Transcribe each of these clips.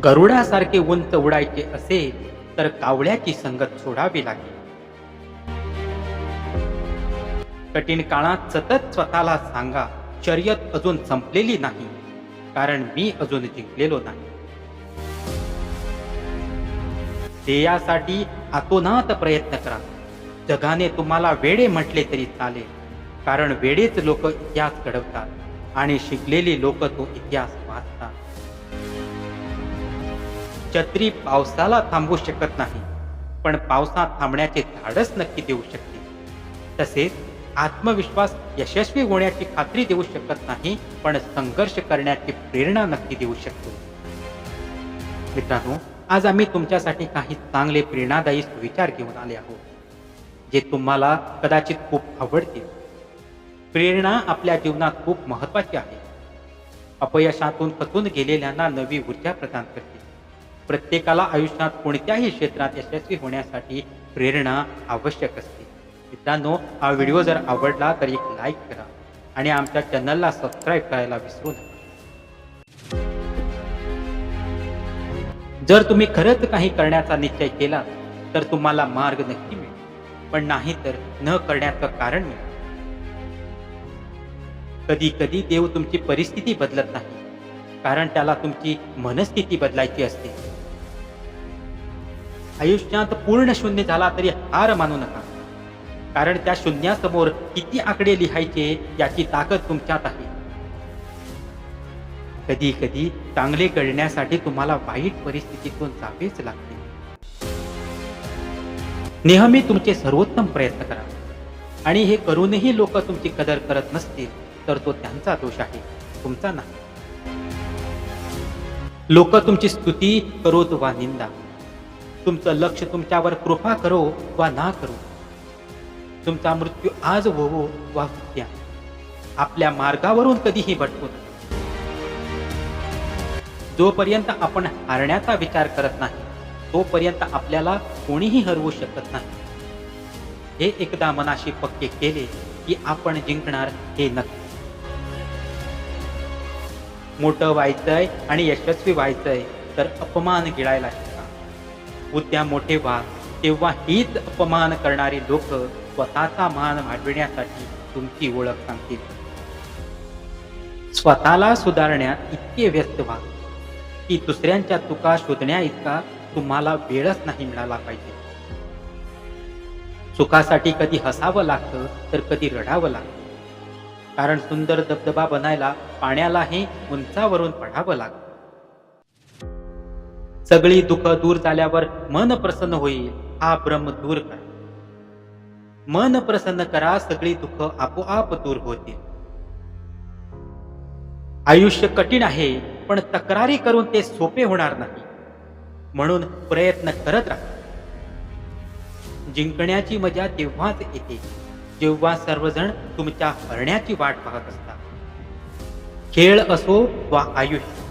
गरुडासारखे उंच उडायचे असेल तर कावळ्याची संगत सोडावी लागेल. कठीण काळात सतत स्वतःला सांगा शर्यत अजून संपलेली नाही कारण मी अजून जिंकलेलो नाही. ध्येयासाठी आतोनात प्रयत्न करा. जगाने तुम्हाला वेडे म्हटले तरी चालेल कारण वेडेच लोक इतिहास घडवतात आणि शिकलेली लोक तो इतिहास छत्री पावसाला थांबवू शकत नाही. पण पावसात थांबण्याचे धाडस नक्की देऊ शकते. तसेच आत्मविश्वास यशस्वी होण्याची खात्री देऊ शकत नाही पण संघर्ष करण्याची प्रेरणा नक्की देऊ शकतो. मित्रांनो आज आम्ही तुमच्यासाठी काही चांगले प्रेरणादायी सुविचार घेऊन आले आहोत जे तुम्हाला कदाचित खूप आवडतील. प्रेरणा आपल्या जीवनात खूप महत्वाची आहे. अपयशातून खचून गेलेल्यांना नवी ऊर्जा प्रदान करते. प्रत्येकाला आयुष्यात कोणत्याही क्षेत्रात यशस्वी होण्यासाठी प्रेरणा आवश्यक असते. मित्रांनो हा व्हिडिओ जर आवडला तर एक लाईक करा आणि आमच्या चॅनलला सबस्क्राईब करायला विसरू नका. जर तुम्ही खरंच काही करण्याचा निश्चय केला तर तुम्हाला मार्ग नक्की मिळेल. पण नाही तर न करण्याचं कारण मिळेल. कधी कधी देव तुमची परिस्थिती बदलत नाही कारण त्याला तुमची मनस्थिती बदलायची असते. आयुष्यात पूर्ण शून्य झाला तरी हार मानू नका. कारण त्या शून्यासमोर किती आकडे लिहायचे याची ताकद तुमच्यात आहे. कधी कधी चांगले घडण्यासाठी तुम्हाला वाईट परिस्थितीतून जावेच लागते. नेहमी तुमचे सर्वोत्तम प्रयत्न करा. आणि हे करूनही लोक तुमची कदर करत नसतील तर तो त्यांचा दोष आहे तुमचा नाही. लोक तुमची स्तुती करोत वा निंदा. तुमचं लक्ष तुमच्यावर कृपा करो वा ना करो. तुमचा मृत्यू आज होवो वा उद्या. आपल्या मार्गावरून कधीही भटकू नका. जोपर्यंत आपण हारण्याचा विचार करत नाही तोपर्यंत आपल्याला कोणीही हरवू शकत नाही. हे एकदा मनाशी पक्के केले की आपण जिंकणार हे नक्की. मोठं व्हायचंय आणि यशस्वी व्हायचंय तर अपमान गिळायला उद्या मोठे व्हा. तेव्हा हीच अपमान करणारी लोक स्वतःचा मान वाढविण्यासाठी तुमची ओळख सांगतील. स्वतःला सुधारण्यात इतके व्यस्त व्हा. की दुसऱ्यांच्या चुका शोधण्या इतका तुम्हाला वेळच नाही मिळाला पाहिजे. सुखासाठी कधी हसावं लागतं तर कधी रडावं लागतं. कारण सुंदर धबधबा बनायला पाण्यालाही उंचावरून पडावं लागतं. सगळी दुःख दूर झाल्यावर मन प्रसन्न होईल हा भ्रम दूर करा. मन प्रसन्न करा सगळी दुःख आपोआप दूर होतील. आयुष्य कठीण आहे पण तक्रारी करून ते सोपे होणार नाही. म्हणून प्रयत्न करत राहा. जिंकण्याची मजा तेव्हाच येते जेव्हा सर्वजण तुमच्या हरण्याची वाट पाहत असतात. खेळ असो वा आयुष्य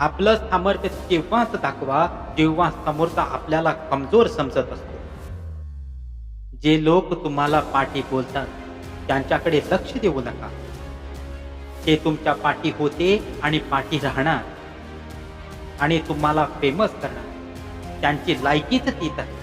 आपलं सामर्थ्य तेव्हाच दाखवा जेव्हा समोरचा आपल्याला कमजोर समजत असतो. जे लोक तुम्हाला पाठी बोलतात त्यांच्याकडे लक्ष देऊ नका. ते तुमच्या पाठी होते आणि पाठी राहणार. आणि तुम्हाला फेमस करणार. त्यांची लायकीच ती आहे